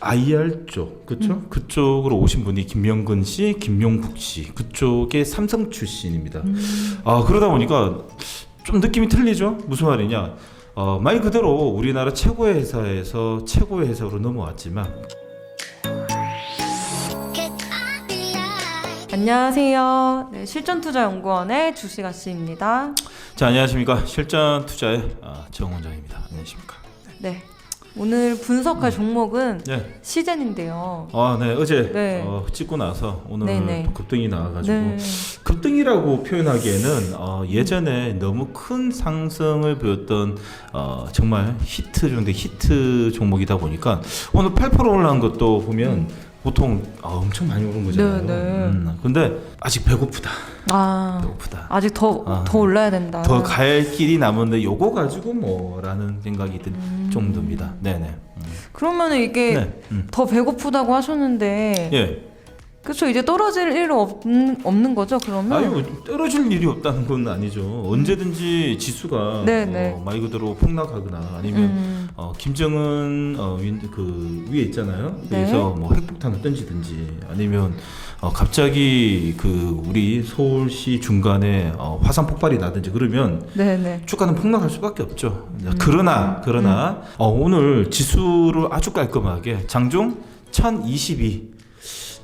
IR 쪽, 그렇죠? 음. 그쪽으로 오신 분이 김명근 씨, 김용국 씨, 그쪽에 삼성 출신입니다. 음. 아 그러다 보니까 좀 느낌이 틀리죠? 무슨 말이냐? 어, 말 그대로 우리나라 최고의 회사에서 최고의 회사로 넘어왔지만 안녕하세요. 네, 실전투자연구원의 주시가 씨입니다. 자 안녕하십니까 실전 투자의 아, 정 원장입니다. 안녕하십니까? 네. 오늘 분석할 종목은 네. 시젠인데요. 아, 네 어제 네. 어, 찍고 나서 오늘 네네. 또 급등이 나와가지고 네. 급등이라고 표현하기에는 어, 예전에 너무 큰 상승을 보였던 어, 정말 히트 중대 히트 종목이다 보니까 오늘 8% 올라간 것도 보면 보통 아, 엄청 많이 오른 거잖아요. 네, 네. 음, 근데 아직 배고프다. 아, 배고프다. 아직 더, 아. 더 올라야 된다. 더 갈 길이 남은데 요거 가지고 뭐라는 생각이 든 음. 정도입니다. 네네. 음. 그러면 이게 네. 음. 더 배고프다고 하셨는데, 예. 그쵸 이제 떨어질 일은 없는, 없는 거죠? 그러면? 아유 떨어질 일이 없다는 건 아니죠. 언제든지 지수가 네, 네. 어, 말 그대로 폭락하거나 아니면 음, 어, 김정은 어, 윈, 그 위에 있잖아요. 네. 그래서 뭐 핵폭탄을 던지든지 아니면 어, 갑자기 그 우리 서울시 중간에 어, 화산 폭발이 나든지 그러면 네네. 주가는 폭락할 수밖에 없죠. 음. 그러나 그러나 어, 오늘 지수를 아주 깔끔하게 장중 1022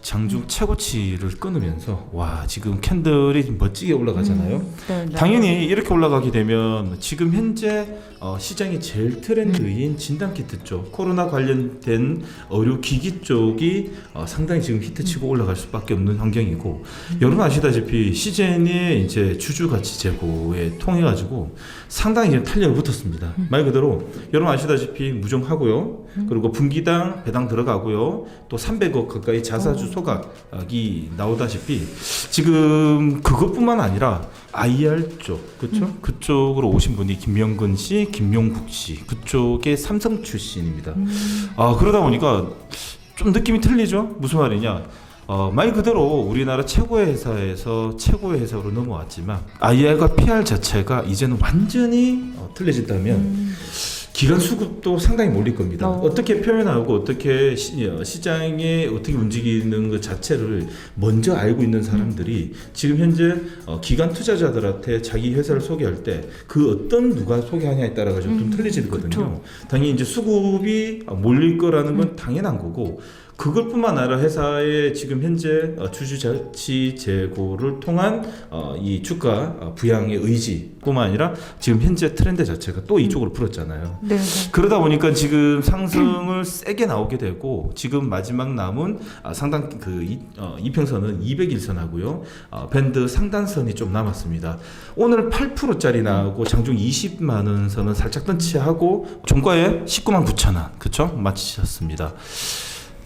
장중 최고치를 끊으면서 와 지금 캔들이 멋지게 올라가잖아요. 음, 네 네. 당연히 이렇게 올라가게 되면 지금 현재 어, 시장이 제일 트렌드인 진단 키트 쪽 코로나 관련된 의료 기기 쪽이 어, 상당히 지금 히트치고 올라갈 수밖에 없는 환경이고 여러분 아시다시피 시젠이 이제 주주 가치 제고에 통해 가지고 상당히 지금 탄력을 붙었습니다. 말 그대로 여러분 아시다시피 무정하고요. 그리고 분기당 배당 들어가고요. 또 300억 가까이 자사주 소각이 나오다시피 지금 그것뿐만 아니라 IR 쪽 그렇죠? 그쪽으로 오신 분이 김명근 씨, 김용국 씨 그쪽에 삼성 출신입니다. 아 그러다 보니까 좀 느낌이 틀리죠? 무슨 말이냐? 어, 말 그대로 우리나라 최고의 회사에서 최고의 회사로 넘어왔지만 IR과 PR 자체가 이제는 완전히 어, 틀려진다면 음, 기간 수급도 상당히 몰릴 겁니다. 어. 어. 떻게 표현하고 어떻게 시, 어, 시장에 어떻게 움직이는 것 자체를 먼저 알고 있는 사람들이 지금 현재 어, 기관 투자자들한테 자기 회사를 소개할 때 그 어떤 누가 소개하냐에 따라 가지고 좀 음, 틀려지거든요. 그쵸. 당연히 이제 수급이 어, 몰릴 거라는 음. 건 당연한 거고 그것뿐만 아니라 회사의 지금 현재 어, 주주 자치 재고를 통한 어, 이 주가 어, 부양의 의지뿐만 아니라 지금 현재 트렌드 자체가 또 이쪽으로 풀었잖아요. 네네. 그러다 보니까 지금 상승을 세게 나오게 되고 지금 마지막 남은 아, 상단 그 이, 어, 이평선은 201선하고요. 어, 밴드 상단선이 좀 남았습니다. 오늘 8%짜리 나오고 장중 20만 원 선은 살짝 던치하고 종가에 19만 9천 원 그쵸 마치셨습니다.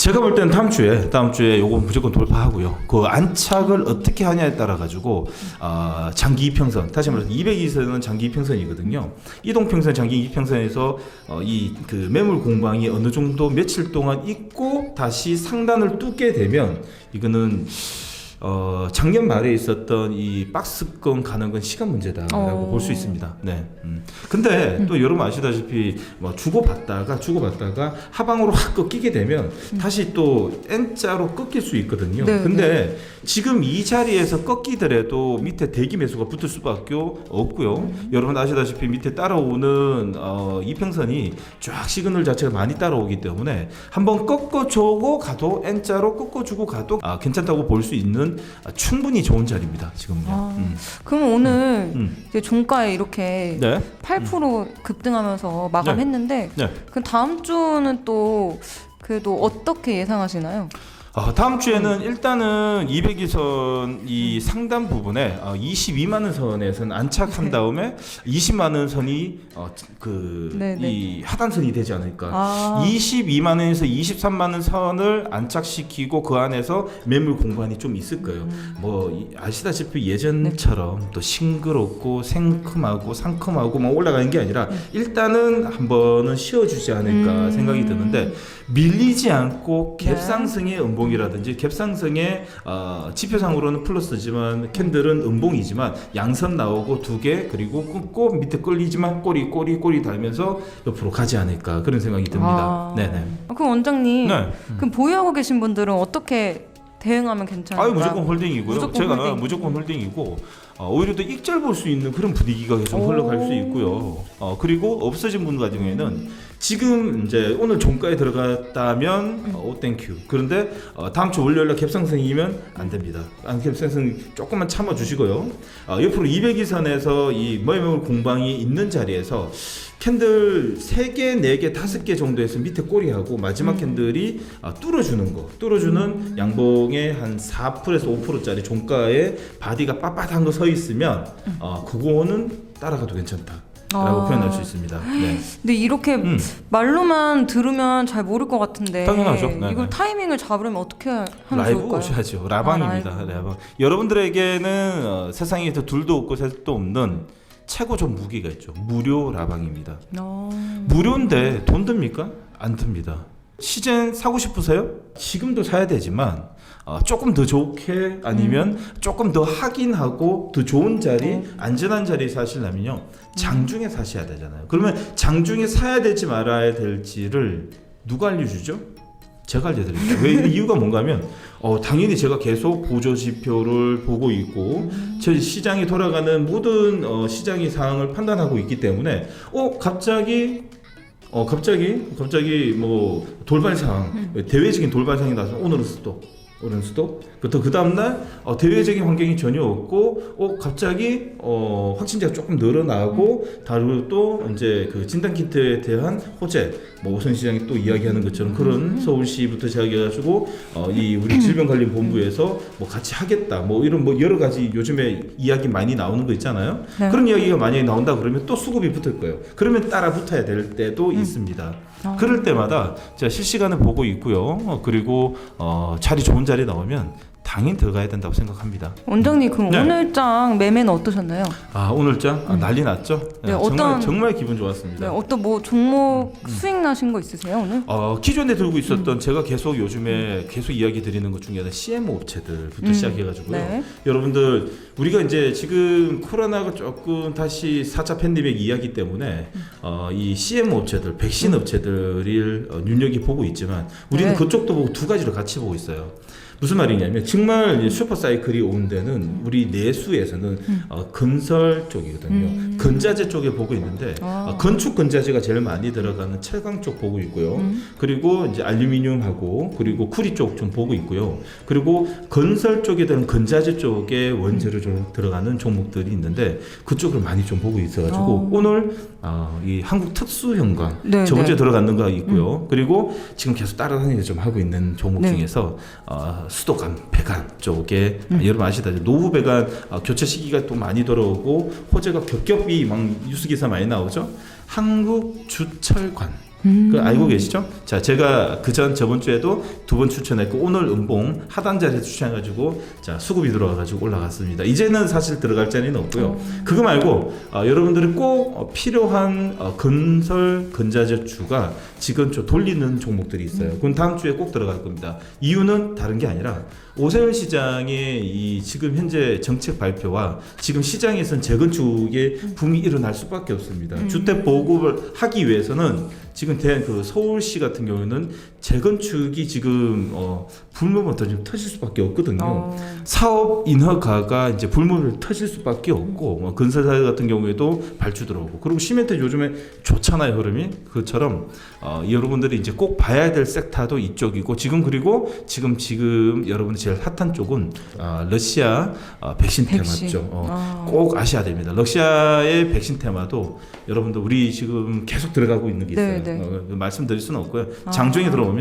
제가 볼 때는 다음 주에 다음 주에 요거 무조건 돌파하고요. 그 안착을 어떻게 하냐에 따라 가지고 아 장기 이평선 다시 말해서 202선은 장기 이평선이거든요. 이동 평선 장기 이평선에서 어, 이그 매물 공방이 어느 정도 며칠 동안 있고 다시 상단을 뚫게 되면 이거는 어, 작년 말에 있었던 이 박스권 가는 건 시간 문제다라고 어. 볼 수 있습니다. 네. 음. 근데 또 여러분 아시다시피 뭐 주고 받다가 주고 받다가 하방으로 확 꺾이게 되면 다시 또 N자로 꺾일 수 있거든요. 네, 근데 지금 이 자리에서 꺾이더라도 밑에 대기 매수가 붙을 수밖에 없고요. 여러분 아시다시피 밑에 따라오는 어, 이평선이 쫙 시그널 자체가 많이 따라오기 때문에 한번 꺾어주고 가도 N자로 꺾어주고 가도 아, 괜찮다고 볼 수 있는 아, 충분히 좋은 자리입니다. 지금요. 아, 음. 그럼 오늘 음. 이제 종가에 이렇게 네. 8% 급등하면서 마감했는데 네. 그 다음 주는 또 그래도 어떻게 예상하시나요? 아, 다음 주에는 일단은 202선 이 상단 부분에 어, 22만 원 선에서는 안착한 네. 다음에 20만 원 선이 어, 그 네, 네. 이 하단선이 되지 않을까. 아, 22만 원에서 23만 원 선을 안착시키고 그 안에서 매물 공간이 좀 있을 거예요. 음. 뭐 이- 아시다시피 예전처럼 또 싱그럽고 생큼하고 상큼하고 막 올라가는 게 아니라 일단은 한 번은 쉬어주지 않을까 음. 생각이 드는데 밀리지 않고 네. 갭상승의 음봉이라든지 갭상승의 어, 지표상으로는 플러스지만 캔들은 음봉이지만 양선 나오고 두 개 그리고 끊고 밑에 끌리지만 꼬리 꼬리 꼬리 달면서 옆으로 가지 않을까 그런 생각이 듭니다. 아. 네네. 아, 그럼 원장님, 네. 그럼 보유하고 계신 분들은 어떻게 대응하면 괜찮을까요? 아유 무조건 홀딩이고요. 무조건 제가 홀딩. 무조건 홀딩이고 어, 오히려 더 익절 볼 수 있는 그런 분위기가 계속 오. 흘러갈 수 있고요. 어, 그리고 없어진 분 같은 경우에는 지금 이제 오늘 종가에 들어갔다면 어, 오 땡큐. 그런데 어, 다음 주 월요일날 갭상승이면 안 됩니다. 안 갭상승 조금만 참아 주시고요. 어, 옆으로 200일선에서 이 매물 공방이 있는 자리에서 캔들 3개, 4개, 5개 정도에서 밑에 꼬리하고 마지막 캔들이 아, 뚫어주는 거 뚫어주는 양봉의 한 4%에서 5%짜리 종가에 바디가 빳빳한 거 서 있으면 어, 그거는 따라가도 괜찮다 라고 아. 표현할 수 있습니다 네. 근데 이렇게 음. 말로만 들으면 잘 모를 것 같은데 당연하죠. 네, 이걸 네. 타이밍을 잡으려면 어떻게 하면 라이브 좋을까요? 오셔야죠 라방입니다 아, 라이브. 라방. 여러분들에게는 어, 세상에 더 둘도 없고 셋도 없는 최고 좀 무기가 있죠 무료 라방입니다 어. 무료인데 돈 듭니까? 안 듭니다. 시젠 사고 싶으세요? 지금도 사야 되지만 어, 조금 더 좋게 아니면 조금 더 확인하고 더 좋은 자리, 안전한 자리 사시려면요 장중에 사셔야 되잖아요. 그러면 장중에 사야 될지 말아야 될지를 누가 알려주죠? 제가 알려드립니다. 왜이 이유가 뭔가면 어, 당연히 제가 계속 보조 지표를 보고 있고 저 시장이 돌아가는 모든 어, 시장의 상황을 판단하고 있기 때문에 어 갑자기 어 갑자기 갑자기 뭐 돌발 상황 대외적인 돌발 상황이 나서 오늘은 스톱 스톱 그또 그 다음 날 어, 대외적인 환경이 전혀 없고 어 갑자기 어 확진자가 조금 늘어나고 다르고 또 이제 그 진단 키트에 대한 호재 뭐 오선 시장이 또 이야기하는 것처럼 그런 서울시부터 시작해가지고 어 이 우리 질병관리본부에서 뭐 같이 하겠다 뭐 이런 뭐 여러 가지 요즘에 이야기 많이 나오는 거 있잖아요. 네. 그런 이야기가 만약에 나온다 그러면 또 수급이 붙을 거예요. 그러면 따라 붙어야 될 때도 음. 있습니다. 아. 그럴 때마다 제가 실시간에 보고 있고요. 어, 그리고 어, 자리 좋은 자리 나오면 당연히 들어가야 된다고 생각합니다. 원장님 그럼 네. 오늘장 매매는 어떠셨나요? 아 오늘장 아, 난리 났죠? 네, 야, 정말 어떤- 정말 기분 네, 좋았습니다. 어떤 뭐 종목 음. 수익 나신 거 있으세요 오늘? 어, 기존에 들고 음. 있었던 제가 계속 요즘에 계속 이야기 드리는 것 중에 하나 CMO 업체들부터 음. 시작해가지고요. 네. 여러분들 우리가 이제 지금 코로나가 조금 다시 4차 팬데믹 이야기 때문에 어, 이 CMO 업체들, 백신 업체들을 어, 눈여겨 보고 있지만 우리는 네. 그쪽도 보고 두 가지로 같이 보고 있어요. 무슨 말이냐면 정말 이제 슈퍼 사이클이 온 데는 우리 내수에서는 어, 건설 쪽이거든요. 음. 건자재 쪽에 보고 있는데 아. 어, 건축 건자재가 제일 많이 들어가는 철강 쪽 보고 있고요. 음. 그리고 이제 알루미늄하고 그리고 쿠리 쪽 좀 보고 있고요. 그리고 건설 쪽에 대한 건자재 쪽에 원재료 좀 들어가는 종목들이 있는데 그쪽을 많이 좀 보고 있어가지고 어. 오늘 어, 이 한국 특수형광 네, 저번 주에 네. 들어갔는 거 있고요. 그리고 지금 계속 따라다니면서 좀 하고 있는 종목 네. 중에서 어, 수도관, 배관 쪽에 음. 여러분 아시다시피 노후 배관 어, 교체 시기가 또 많이 들어오고 호재가 겹겹이 막 뉴스 기사 많이 나오죠. 한국 주철관 음. 그 알고 계시죠? 자, 제가 그 전 저번 주에도 두 번 추천했고 오늘 음봉 하단 자리에 추천해가지고 자 수급이 들어와가지고 올라갔습니다. 이제는 사실 들어갈 자리는 없고요. 그거 말고 어, 여러분들이 꼭 어, 필요한 어, 건설 건자재 주가 지금 좀 돌리는 종목들이 있어요. 그건 다음 주에 꼭 들어갈 겁니다. 이유는 다른 게 아니라 오세훈 시장의 이 지금 현재 정책 발표와 지금 시장에선 재건축의 붐이 일어날 수밖에 없습니다. 음. 주택 보급을 하기 위해서는 지금 대한 그 서울시 같은 경우에는 재건축이 지금 어좀 터질 수밖에 없거든요. 어. 사업 인허가가 이제 불문을 터질 수밖에 없고 뭐 건설사 같은 경우에도 발주 들어오고 그리고 시멘트 요즘에 좋잖아요 흐름이 그처럼 어, 여러분들이 이제 꼭 봐야 될 섹터도 이쪽이고 지금 그리고 지금 지금 여러분들 제일 핫한 쪽은 어, 러시아 어, 백신, 백신. 테마죠. 어, 아. 꼭 아셔야 됩니다. 러시아의 백신 테마도 여러분들 우리 지금 계속 들어가고 있는 게 있어요. 네, 네. 어, 말씀드릴 수는 없고요. 아. 장중에 들어오면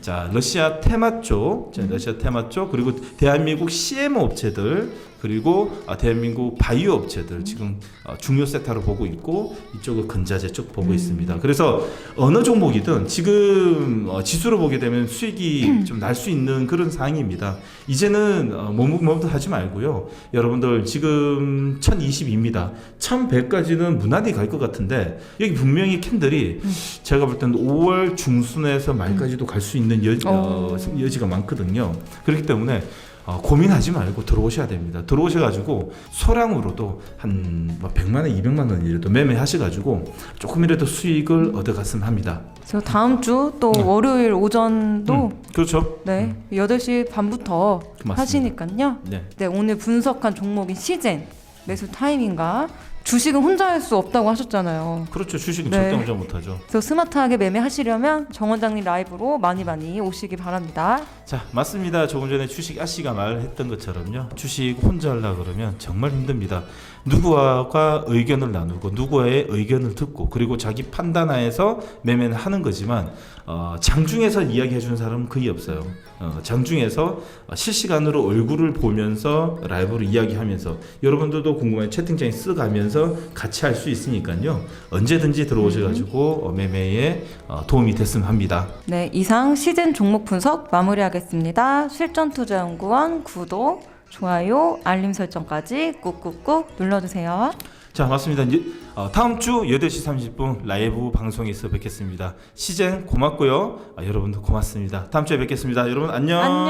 자 러시아 테마 쪽, 자, 러시아 테마 쪽 그리고 대한민국 CM 업체들 그리고 아, 대한민국 바이오 업체들 지금 어, 중요 섹터로 보고 있고 이쪽은 근자재 쪽 보고 있습니다. 그래서 어느 종목이든 지금 어, 지수로 보게 되면 수익이 좀날 수 있는 그런 상황입니다. 이제는 어, 머뭇머뭇하지 말고요. 여러분들 지금 1020입니다. 1100까지는 무난히 갈 것 같은데 여기 분명히 캔들이 제가 볼 때는 5월 중순에서 말까지 도 갈 수 있는 여, 어, 여지가 많거든요. 그렇기 때문에 어, 고민하지 말고 들어오셔야 됩니다. 들어오셔가지고 소량으로도 한뭐 100만 원, 200만 원이라도 매매하셔가지고 조금이라도 수익을 얻어갔으면 합니다. 저 다음 주 또 네. 월요일 오전도 음, 그렇죠. 네 8시 반부터 맞습니다. 하시니까요. 네. 네 오늘 분석한 종목인 시젠 매수 타이밍과 주식은 혼자 할 수 없다고 하셨잖아요. 그렇죠. 주식은 네. 절대 혼자 못하죠. 그래서 스마트하게 매매하시려면 정 원장님 라이브로 많이 많이 오시기 바랍니다. 자, 맞습니다. 조금 전에 주식 아씨가 말했던 것처럼요. 주식 혼자 하려 그러면 정말 힘듭니다. 누구와 의견을 나누고 누구와의 의견을 듣고 그리고 자기 판단하에서 매매는 하는 거지만 어, 장중에서 이야기해 주는 사람은 거의 없어요. 어, 장중에서 어, 실시간으로 얼굴을 보면서 라이브로 이야기하면서 여러분들도 궁금한 채팅창에 쓰가면서 같이 할 수 있으니까요. 언제든지 들어오셔가지고 어, 매매에 어, 도움이 됐으면 합니다. 네 이상 시젠 종목 분석 마무리하겠습니다. 실전투자연구원 구독, 좋아요, 알림 설정까지 꾹꾹꾹 눌러주세요. 자 맞습니다. 이제 어, 다음 주 8시 30분 라이브 방송에서 뵙겠습니다. 시젠 고맙고요. 아, 여러분도 고맙습니다. 다음 주에 뵙겠습니다. 여러분 안녕. 안녕.